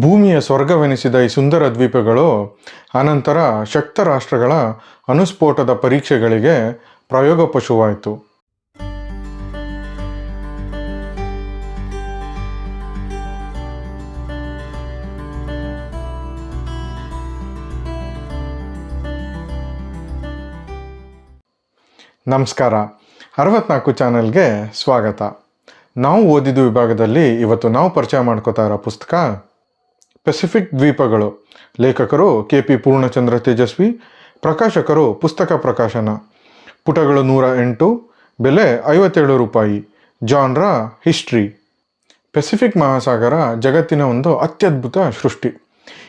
ಭೂಮಿಯ ಸ್ವರ್ಗವೆನಿಸಿದ ಈ ಸುಂದರ ದ್ವೀಪಗಳು ಅನಂತರ ಶಕ್ತ ರಾಷ್ಟ್ರಗಳ ಅನುಸ್ಫೋಟದ ಪರೀಕ್ಷೆಗಳಿಗೆ ಪ್ರಯೋಗ ಪಶುವಾಯಿತು. ನಮಸ್ಕಾರ. ಅರವತ್ನಾಲ್ಕು ಚಾನೆಲ್ಗೆ ಸ್ವಾಗತ. ನಾವು ಓದಿದ ವಿಭಾಗದಲ್ಲಿ ಇವತ್ತು ನಾವು ಪರಿಚಯ ಮಾಡ್ಕೋತಾ ಇರೋ ಪುಸ್ತಕ ಪೆಸಿಫಿಕ್ ದ್ವೀಪಗಳು. ಲೇಖಕರು ಕೆ ಪಿ ಪೂರ್ಣಚಂದ್ರ ತೇಜಸ್ವಿ, ಪ್ರಕಾಶಕರು ಪುಸ್ತಕ ಪ್ರಕಾಶನ. ಪುಟಗಳು ನೂರ ಎಂಟು, ಬೆಲೆ ಐವತ್ತೇಳು ರೂಪಾಯಿ. Genre, history. ಪೆಸಿಫಿಕ್ ಮಹಾಸಾಗರ ಜಗತ್ತಿನ ಒಂದು ಅತ್ಯದ್ಭುತ ಸೃಷ್ಟಿ.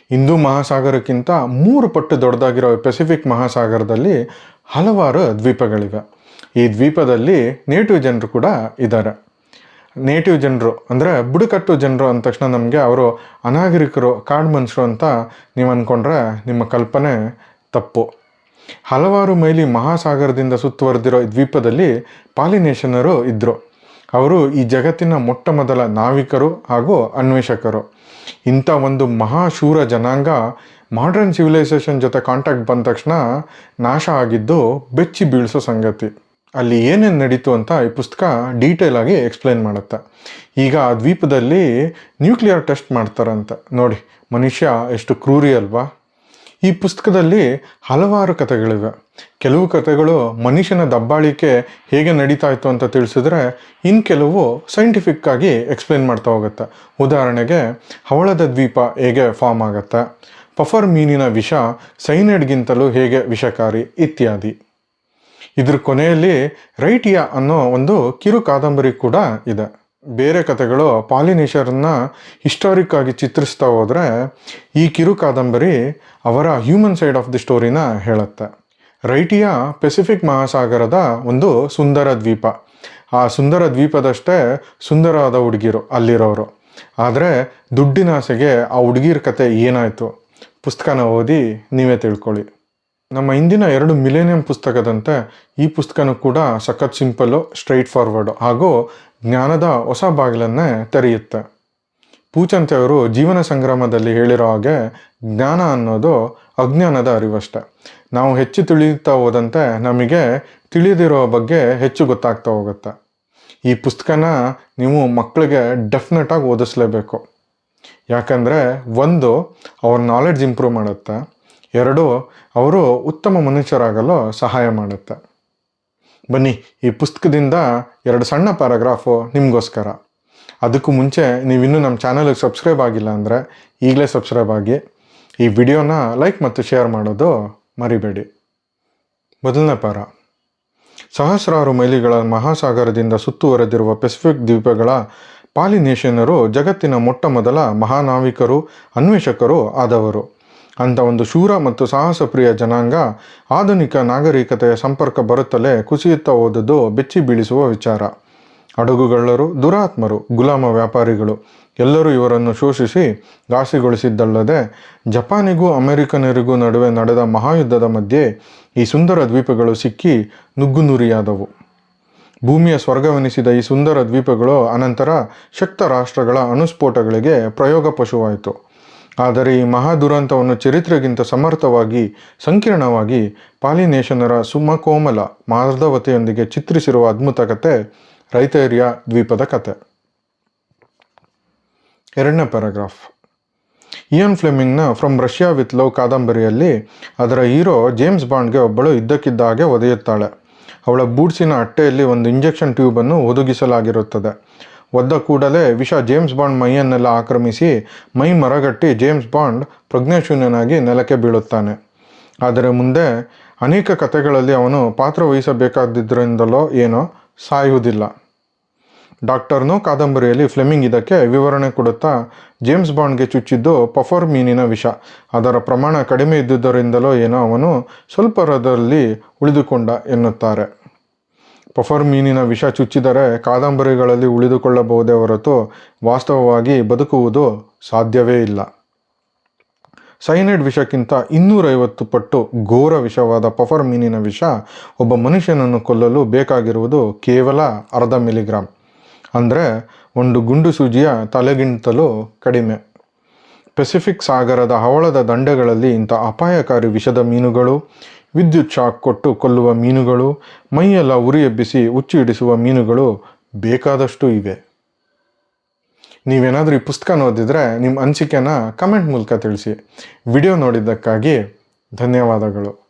ಹಿಂದೂ ಮಹಾಸಾಗರಕ್ಕಿಂತ ಮೂರು ಪಟ್ಟು ದೊಡ್ಡದಾಗಿರುವ ಪೆಸಿಫಿಕ್ ಮಹಾಸಾಗರದಲ್ಲಿ ಹಲವಾರು ದ್ವೀಪಗಳಿವೆ. ಈ ದ್ವೀಪದಲ್ಲಿ ನೇಟಿವ್ ಜನರು ಕೂಡ ಇದ್ದಾರೆ. ನೇಟಿವ್ ಜನರು ಅಂದರೆ ಬುಡಕಟ್ಟು ಜನರು ಅಂದ ತಕ್ಷಣ ನಮಗೆ ಅವರು ಅನಾಗರಿಕರು, ಕಾಡು ಮನುಷ್ಯರು ಅಂತ ನೀವು ಅಂದ್ಕೊಂಡ್ರೆ ನಿಮ್ಮ ಕಲ್ಪನೆ ತಪ್ಪು. ಹಲವಾರು ಮೈಲಿ ಮಹಾಸಾಗರದಿಂದ ಸುತ್ತುವರೆದಿರೋ ದ್ವೀಪದಲ್ಲಿ ಪಾಲಿನೇಷನರು ಇದ್ದರು ಅವರು ಈ ಜಗತ್ತಿನ ಮೊಟ್ಟ ಮೊದಲ ನಾವಿಕರು ಹಾಗೂ ಅನ್ವೇಷಕರು. ಇಂಥ ಒಂದು ಮಹಾಶೂರ ಜನಾಂಗ ಮಾಡ್ರನ್ ಸಿವಿಲೈಸೇಷನ್ ಜೊತೆ ಕಾಂಟ್ಯಾಕ್ಟ್ ಬಂದ ತಕ್ಷಣ ನಾಶ ಆಗಿದ್ದು ಬೆಚ್ಚಿ ಬೀಳಿಸೋ ಸಂಗತಿ. ಅಲ್ಲಿ ಏನೇನು ನಡೀತು ಅಂತ ಈ ಪುಸ್ತಕ ಡೀಟೇಲ್ ಆಗಿ ಎಕ್ಸ್ಪ್ಲೈನ್ ಮಾಡುತ್ತೆ. ಈಗ ಆ ದ್ವೀಪದಲ್ಲಿ ನ್ಯೂಕ್ಲಿಯರ್ ಟೆಸ್ಟ್ ಮಾಡ್ತಾರಂತ. ನೋಡಿ, ಮನುಷ್ಯ ಎಷ್ಟು ಕ್ರೂರಿ ಅಲ್ವಾ? ಈ ಪುಸ್ತಕದಲ್ಲಿ ಹಲವಾರು ಕಥೆಗಳಿವೆ. ಕೆಲವು ಕಥೆಗಳು ಮನುಷ್ಯನ ದಬ್ಬಾಳಿಕೆ ಹೇಗೆ ನಡೀತಾ ಇತ್ತು ಅಂತ ತಿಳಿಸಿದ್ರೆ ಇನ್ನು ಕೆಲವು ಸೈಂಟಿಫಿಕ್ ಆಗಿ ಎಕ್ಸ್ಪ್ಲೇನ್ ಮಾಡ್ತಾ ಹೋಗುತ್ತೆ. ಉದಾಹರಣೆಗೆ, ಹವಳದ ದ್ವೀಪ ಹೇಗೆ ಫಾರ್ಮ್ ಆಗುತ್ತೆ? ಪಫರ್ ಮೀನಿನ ವಿಷ ಸೈನೈಡ್ಗಿಂತಲೂ ಹೇಗೆ ವಿಷಕಾರಿ? ಇತ್ಯಾದಿ. ಇದ್ರ ಕೊನೆಯಲ್ಲಿ ರೈಟಿಯಾ ಅನ್ನೋ ಒಂದು ಕಿರು ಕಾದಂಬರಿ ಕೂಡ ಇದೆ. ಬೇರೆ ಕಥೆಗಳು ಪಾಲಿನೇಷರನ್ನ ಹಿಸ್ಟಾರಿಕ್ ಆಗಿ ಚಿತ್ರಿಸ್ತಾ ಹೋದರೆ ಈ ಕಿರು ಕಾದಂಬರಿ ಅವರ ಹ್ಯೂಮನ್ ಸೈಡ್ ಆಫ್ ದಿ ಸ್ಟೋರಿನ ಹೇಳುತ್ತೆ. ರೈಟಿಯಾ ಪೆಸಿಫಿಕ್ ಮಹಾಸಾಗರದ ಒಂದು ಸುಂದರ ದ್ವೀಪ. ಆ ಸುಂದರ ದ್ವೀಪದಷ್ಟೇ ಸುಂದರವಾದ ಹುಡುಗಿರು ಅಲ್ಲಿರೋರು. ಆದರೆ ದುಡ್ಡಿನ ಆಸೆಗೆ ಆ ಹುಡುಗಿರ ಕತೆ ಏನಾಯಿತು? ಪುಸ್ತಕನ ಓದಿ ನೀವೇ ತಿಳ್ಕೊಳ್ಳಿ. ನಮ್ಮ ಇಂದಿನ ಎರಡು ಮಿಲೇನಿಯಂ ಪುಸ್ತಕದಂತೆ ಈ ಪುಸ್ತಕನೂ ಕೂಡ ಸಖತ್ ಸಿಂಪಲ್ಲು ಸ್ಟ್ರೈಟ್ ಫಾರ್ವರ್ಡು ಹಾಗೂ ಜ್ಞಾನದ ಹೊಸ ಬಾಗಿಲನ್ನೇ ತೆರೆಯುತ್ತೆ. ಪೂಚಂತೆ ಅವರು ಜೀವನ ಸಂಗ್ರಾಮದಲ್ಲಿ ಹೇಳಿರೋ ಹಾಗೆ ಜ್ಞಾನ ಅನ್ನೋದು ಅಜ್ಞಾನದ ಅರಿವಷ್ಟೆ. ನಾವು ಹೆಚ್ಚು ತಿಳಿಯುತ್ತಾ ಹೋದಂತೆ ನಮಗೆ ತಿಳಿದಿರೋ ಬಗ್ಗೆ ಹೆಚ್ಚು ಗೊತ್ತಾಗ್ತಾ ಹೋಗುತ್ತೆ. ಈ ಪುಸ್ತಕನ ನೀವು ಮಕ್ಕಳಿಗೆ ಡೆಫಿನೆಟಾಗಿ ಓದಿಸ್ಲೇಬೇಕು. ಯಾಕಂದರೆ ಒಂದು, ಅವ್ರ ನಾಲೆಡ್ಜ್ ಇಂಪ್ರೂವ್ ಮಾಡುತ್ತೆ. ಎರಡು, ಅವರು ಉತ್ತಮ ಮನುಷ್ಯರಾಗಲು ಸಹಾಯ ಮಾಡುತ್ತೆ. ಬನ್ನಿ, ಈ ಪುಸ್ತಕದಿಂದ ಎರಡು ಸಣ್ಣ ಪ್ಯಾರಾಗ್ರಾಫು ನಿಮಗೋಸ್ಕರ. ಅದಕ್ಕೂ ಮುಂಚೆ ನೀವಿನ್ನೂ ನಮ್ಮ ಚಾನಲಿಗೆ ಸಬ್ಸ್ಕ್ರೈಬ್ ಆಗಿಲ್ಲ ಅಂದರೆ ಈಗಲೇ ಸಬ್ಸ್ಕ್ರೈಬ್ ಆಗಿ. ಈ ವಿಡಿಯೋನ ಲೈಕ್ ಮತ್ತು ಶೇರ್ ಮಾಡೋದು ಮರಿಬೇಡಿ. ಮೊದಲನೇ ಪಾರ ಸಹಸ್ರಾರು ಮೈಲಿಗಳ ಮಹಾಸಾಗರದಿಂದ ಸುತ್ತುವರೆದಿರುವ ಪೆಸಿಫಿಕ್ ದ್ವೀಪಗಳ ಪಾಲಿನೇಷಿಯನರು ಜಗತ್ತಿನ ಮೊಟ್ಟ ಮೊದಲ ಮಹಾನಾವಿಕರು, ಅನ್ವೇಷಕರು ಆದವರು. ಅಂತ ಒಂದು ಶೂರ ಮತ್ತು ಸಾಹಸಪ್ರಿಯ ಜನಾಂಗ ಆಧುನಿಕ ನಾಗರಿಕತೆಯ ಸಂಪರ್ಕ ಬರುತ್ತಲೇ ಕುಸಿಯುತ್ತಾ ಹೋದದ್ದು ಬೆಚ್ಚಿ ಬೀಳಿಸುವ ವಿಚಾರ. ಹಡಗುಗಳ್ಳರು, ದುರಾತ್ಮರು, ಗುಲಾಮ ವ್ಯಾಪಾರಿಗಳು ಎಲ್ಲರೂ ಇವರನ್ನು ಶೋಷಿಸಿ ಘಾಸಿಗೊಳಿಸಿದ್ದಲ್ಲದೆ ಜಪಾನಿಗೂ ಅಮೆರಿಕನರಿಗೂ ನಡುವೆ ನಡೆದ ಮಹಾಯುದ್ಧದ ಮಧ್ಯೆ ಈ ಸುಂದರ ದ್ವೀಪಗಳು ಸಿಕ್ಕಿ ನುಗ್ಗುನುರಿಯಾದವು. ಭೂಮಿಯ ಸ್ವರ್ಗವೆನಿಸಿದ ಈ ಸುಂದರ ದ್ವೀಪಗಳು ಅನಂತರ ಶಕ್ತ ರಾಷ್ಟ್ರಗಳ ಅಣುಸ್ಫೋಟಗಳಿಗೆ ಪ್ರಯೋಗ ಪಶುವಾಯಿತು. ಆದರೆ ಈ ಮಹಾ ದುರಂತವನ್ನು ಚರಿತ್ರೆಗಿಂತ ಸಮರ್ಥವಾಗಿ, ಸಂಕೀರ್ಣವಾಗಿ ಪಾಲಿನೇಷನರ ಸುಮಕೋಮಲ ಮಾರ್ಧವತೆಯೊಂದಿಗೆ ಚಿತ್ರಿಸಿರುವ ಅದ್ಭುತ ಕತೆ ರೈತೇರಿಯಾ ದ್ವೀಪದ ಕತೆ. ಎರಡನೇ ಪ್ಯಾರಾಗ್ರಾಫ್. ಇಯನ್ ಫ್ಲೆಮಿಂಗ್ನ ಫ್ರಮ್ ರಷ್ಯಾ ವಿತ್ ಲವ್ ಕಾದಂಬರಿಯಲ್ಲಿ ಅದರ ಹೀರೋ ಜೇಮ್ಸ್ ಬಾಂಡ್ಗೆ ಒಬ್ಬಳು ಇದ್ದಕ್ಕಿದ್ದ ಹಾಗೆ ಒದೆಯುತ್ತಾಳೆ. ಅವಳ ಬೂಟ್ಸಿನ ಅಟ್ಟೆಯಲ್ಲಿ ಒಂದು ಇಂಜೆಕ್ಷನ್ ಟ್ಯೂಬನ್ನು ಒದಗಿಸಲಾಗಿರುತ್ತದೆ. ಒದ್ದ ಕೂಡಲೇ ವಿಷ ಜೇಮ್ಸ್ ಬಾಂಡ್ ಮೈಯನ್ನೆಲ್ಲ ಆಕ್ರಮಿಸಿ ಮೈ ಮರಗಟ್ಟಿ ಜೇಮ್ಸ್ ಬಾಂಡ್ ಪ್ರಜ್ಞಾಶೂನ್ಯನಾಗಿ ನೆಲಕ್ಕೆ ಬೀಳುತ್ತಾನೆ. ಆದರೆ ಮುಂದೆ ಅನೇಕ ಕಥೆಗಳಲ್ಲಿ ಅವನು ಪಾತ್ರ ವಹಿಸಬೇಕಾದಿದ್ದರಿಂದಲೋ ಏನೋ ಸಾಯುವುದಿಲ್ಲ. ಡಾಕ್ಟರ್ನು ಕಾದಂಬರಿಯಲ್ಲಿ ಫ್ಲೆಮಿಂಗ್ ಇದಕ್ಕೆ ವಿವರಣೆ ಕೊಡುತ್ತಾ ಜೇಮ್ಸ್ ಬಾಂಡ್ಗೆ ಚುಚ್ಚಿದ್ದು ಪಫರ್ ಮೀನಿನ ವಿಷ. ಅದರ ಪ್ರಮಾಣ ಕಡಿಮೆ ಇದ್ದುದರಿಂದಲೋ ಏನೋ ಅವನು ಸ್ವಲ್ಪರದಲ್ಲಿ ಉಳಿದುಕೊಂಡ ಎನ್ನುತ್ತಾರೆ. ಪಫರ್ ಮೀನಿನ ವಿಷ ಚುಚ್ಚಿದರೆ ಕಾದಂಬರಿಗಳಲ್ಲಿ ಉಳಿದುಕೊಳ್ಳಬಹುದೇ ಹೊರತು ವಾಸ್ತವವಾಗಿ ಬದುಕುವುದು ಸಾಧ್ಯವೇ ಇಲ್ಲ. ಸೈನೈಡ್ ವಿಷಕ್ಕಿಂತ ಇನ್ನೂರೈವತ್ತು ಪಟ್ಟು ಘೋರ ವಿಷವಾದ ಪಫರ್ ಮೀನಿನ ವಿಷ ಒಬ್ಬ ಮನುಷ್ಯನನ್ನು ಕೊಲ್ಲಲು ಬೇಕಾಗಿರುವುದು ಕೇವಲ ಅರ್ಧ ಮಿಲಿಗ್ರಾಮ್ ಅಂದರೆ ಒಂದು ಗುಂಡು ಸೂಜಿಯ ತಲೆಗಿಂತಲೂ ಕಡಿಮೆ. ಪೆಸಿಫಿಕ್ ಸಾಗರದ ಹವಳದ ದಂಡೆಗಳಲ್ಲಿ ಇಂಥ ಅಪಾಯಕಾರಿ ವಿಷದ ಮೀನುಗಳು ವಿದ್ಯುತ್ ಶಾಕ್ ಕೊಟ್ಟು ಕೊಲ್ಲುವ ಮೀನುಗಳು, ಮೈಯೆಲ್ಲ ಉರಿ ಎಬ್ಬಿಸಿ ಹಿಡಿಸುವ ಮೀನುಗಳು ಬೇಕಾದಷ್ಟು ಇವೆ. ನೀವೇನಾದರೂ ಈ ಪುಸ್ತಕ ಓದಿದರೆ ನಿಮ್ಮ ಅನಿಸಿಕೆನ ಕಮೆಂಟ್ ಮೂಲಕ ತಿಳಿಸಿ. ವಿಡಿಯೋ ನೋಡಿದ್ದಕ್ಕಾಗಿ ಧನ್ಯವಾದಗಳು.